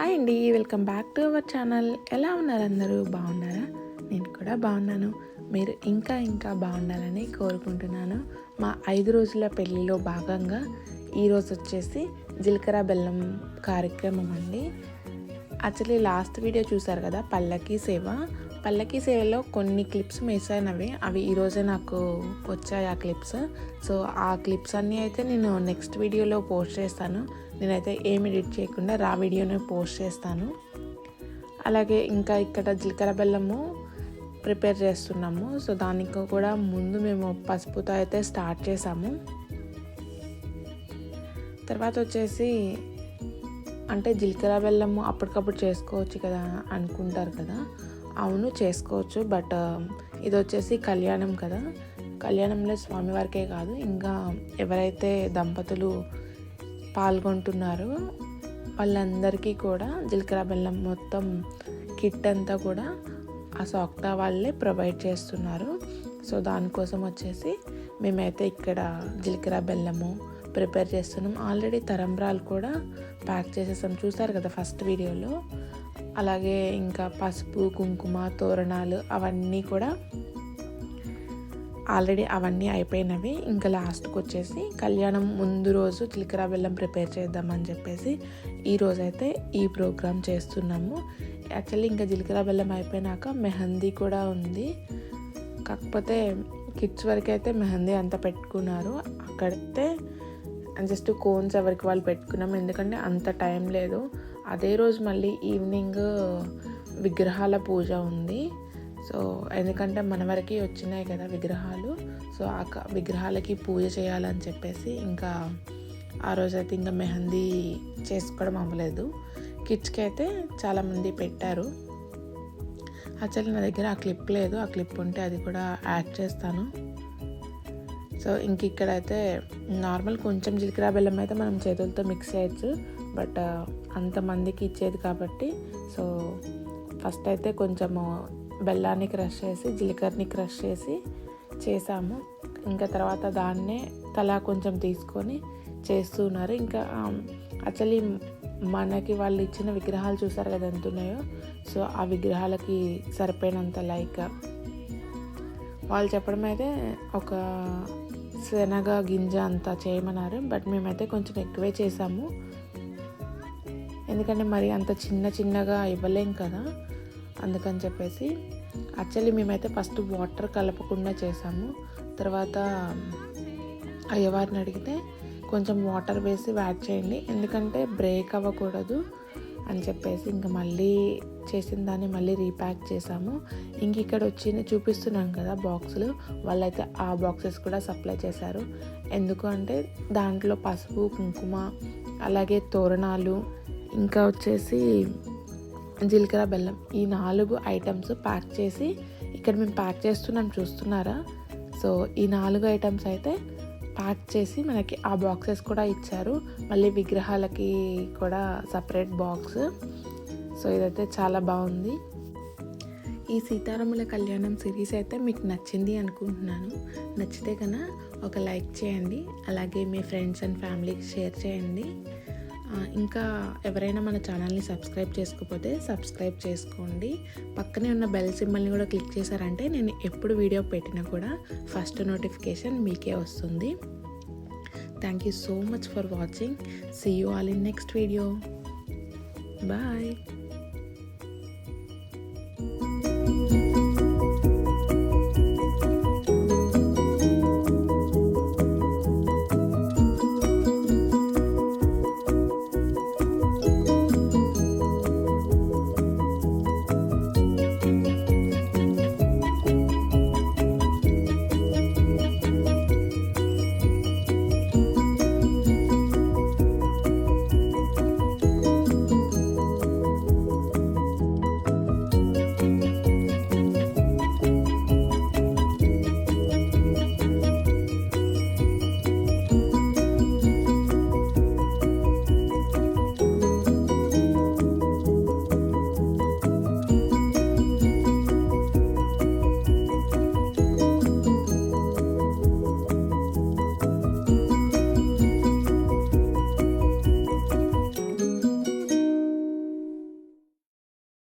Hi అండి welcome back to our channel. ఎలా ఉన్నారు అందరూ? బాగున్నారా? నేను కూడా బాగున్నాను. మీరు ఇంకా ఇంకా బాగుండాలని కోరుకుంటున్నాను. మా ఐదు రోజుల పెళ్ళిలో భాగంగా ఈరోజు వచ్చేసి జీలకర్ర బెల్లం కార్యక్రమం అండి. యాక్చువల్లీ లాస్ట్ వీడియో చూసారు కదా పల్లకి సేవ. పల్లకి సేవలో కొన్ని క్లిప్స్ మిస్ అయినవి. అవి ఈరోజే నాకు వచ్చాయి ఆ క్లిప్స్. సో ఆ క్లిప్స్ అన్నీ అయితే నేను నెక్స్ట్ వీడియోలో పోస్ట్ చేస్తాను. నేనైతే ఏమి ఎడిట్ చేయకుండా రా వీడియోనే పోస్ట్ చేస్తాను. అలాగే ఇంకా ఇక్కడ జీలకర్ర బెల్లము ప్రిపేర్ చేస్తున్నాము. సో దానికి కూడా ముందు మేము పసుపుతో అయితే స్టార్ట్ చేసాము. తర్వాత వచ్చేసి అంటే జీలకర్ర బెల్లము అప్పటికప్పుడు చేసుకోవచ్చు కదా అనుకుంటారు కదా. అవును చేసుకోవచ్చు. బట్ ఇది వచ్చేసి కళ్యాణం కదా. కళ్యాణంలో స్వామివారికే కాదు ఇంకా ఎవరైతే దంపతులు పాల్గొంటున్నారో వాళ్ళందరికీ కూడా జీలకర్ర బెల్లం మొత్తం కిట్ అంతా కూడా ఆ సాక్టా వాళ్ళే ప్రొవైడ్ చేస్తున్నారు. సో దానికోసం వచ్చేసి మేమైతే ఇక్కడ జీలకర్ర బెల్లము ప్రిపేర్ చేస్తున్నాం. ఆల్రెడీ తరంబ్రాలు కూడా ప్యాక్ చేసేసాం. చూసారు కదా ఫస్ట్ వీడియోలో? అలాగే ఇంకా పసుపు కుంకుమ తోరణాలు అవన్నీ కూడా ఆల్రెడీ అవన్నీ అయిపోయినవి. ఇంకా లాస్ట్కి వచ్చేసి కళ్యాణం ముందు రోజు జీలకర్ర బెల్లం ప్రిపేర్ చేద్దామని చెప్పేసి ఈ రోజైతే ఈ ప్రోగ్రామ్ చేస్తున్నాము. యాక్చువల్లీ ఇంకా జీలకర్ర బెల్లం అయిపోయినాక మెహందీ కూడా ఉంది. కాకపోతే కిడ్స్ వరకు అయితే మెహందీ అంతా పెట్టుకున్నారు. అక్కడైతే జస్ట్ కోన్స్ ఎవరికి వాళ్ళు పెట్టుకున్నాం. ఎందుకంటే అంత టైం లేదు. అదే రోజు మళ్ళీ ఈవినింగ్ uh, విగ్రహాల పూజ ఉంది. సో ఎందుకంటే మన వరకు వచ్చినాయి కదా విగ్రహాలు. సో ఆ విగ్రహాలకి పూజ చేయాలని చెప్పేసి ఇంకా ఆ రోజు అయితే ఇంకా మెహందీ చేసుకోవడం అవ్వలేదు. కిడ్స్కి అయితే చాలామంది పెట్టారు. యాక్చువల్లీ నా దగ్గర ఆ క్లిప్ లేదు. ఆ క్లిప్ ఉంటే అది కూడా యాడ్ చేస్తాను. సో ఇంక ఇక్కడైతే నార్మల్ కొంచెం జీలకర్ర బెల్లం అయితే మనం చేతులతో మిక్స్ చేయొచ్చు. బట్ అంతమందికి ఇచ్చేది కాబట్టి సో ఫస్ట్ అయితే కొంచెము బెల్లాన్ని క్రష్ చేసి జీలకర్రని క్రష్ చేసి చేసాము. ఇంకా తర్వాత దాన్నే తలా కొంచెం తీసుకొని చేస్తున్నారు ఇంకా యాక్చువల్లీ మనకి వాళ్ళు ఇచ్చిన విగ్రహాలు చూసారు కదా ఎంత ఉన్నాయో? సో ఆ విగ్రహాలకి సరిపోయినంత లైక్ వాళ్ళు చెప్పడం అయితే ఒక శనగ గింజ అంతా చేయమన్నారు. బట్ మేమైతే కొంచెం ఎక్కువే చేసాము. ఎందుకంటే మరి అంత చిన్న చిన్నగా ఇవ్వలేం కదా. అందుకని చెప్పేసి యాక్చువల్లీ మేమైతే ఫస్ట్ వాటర్ కలపకుండా చేసాము. తర్వాత అయ్యవారిని అడిగితే కొంచెం వాటర్ వేసి యాడ్ చేయండి. ఎందుకంటే బ్రేక్ అవ్వకూడదు. అని చెప్పేసి ఇంకా మళ్ళీ చేసిన దాన్ని మళ్ళీ రీప్యాక్ చేసాము. ఇంక ఇక్కడ వచ్చి చూపిస్తున్నాను కదా బాక్సులు వాళ్ళైతే ఆ బాక్సెస్ కూడా సప్లై చేశారు. ఎందుకు అంటే దాంట్లో పసుపు కుంకుమ అలాగే తోరణాలు ఇంకా వచ్చేసి జీలకర్ర బెల్లం ఈ నాలుగు ఐటమ్స్ ప్యాక్ చేసి ఇక్కడ మేము ప్యాక్ చేస్తున్నాం చూస్తున్నారా? సో ఈ నాలుగు ఐటమ్స్ అయితే ప్యాక్ చేసి మనకి ఆ బాక్సెస్ కూడా ఇచ్చారు. మళ్ళీ విగ్రహాలకి కూడా సపరేట్ బాక్స్. సో ఇదైతే చాలా బాగుంది. ఈ సీతారాముల కళ్యాణం సిరీస్ అయితే మీకు నచ్చింది అనుకుంటున్నాను. నచ్చితే కన్నా ఒక లైక్ చేయండి. అలాగే మీ ఫ్రెండ్స్ అండ్ ఫ్యామిలీకి షేర్ చేయండి. ఇంకా ఎవరైనా మన ఛానల్ని సబ్స్క్రైబ్ చేసుకోకపోతే సబ్స్క్రైబ్ చేసుకోండి. పక్కనే ఉన్న బెల్ సింబల్ని కూడా క్లిక్ చేశారంటే నేను ఎప్పుడు వీడియో పెట్టినా కూడా ఫస్ట్ నోటిఫికేషన్ మీకే వస్తుంది. Thank you so much for watching see you all in next video bye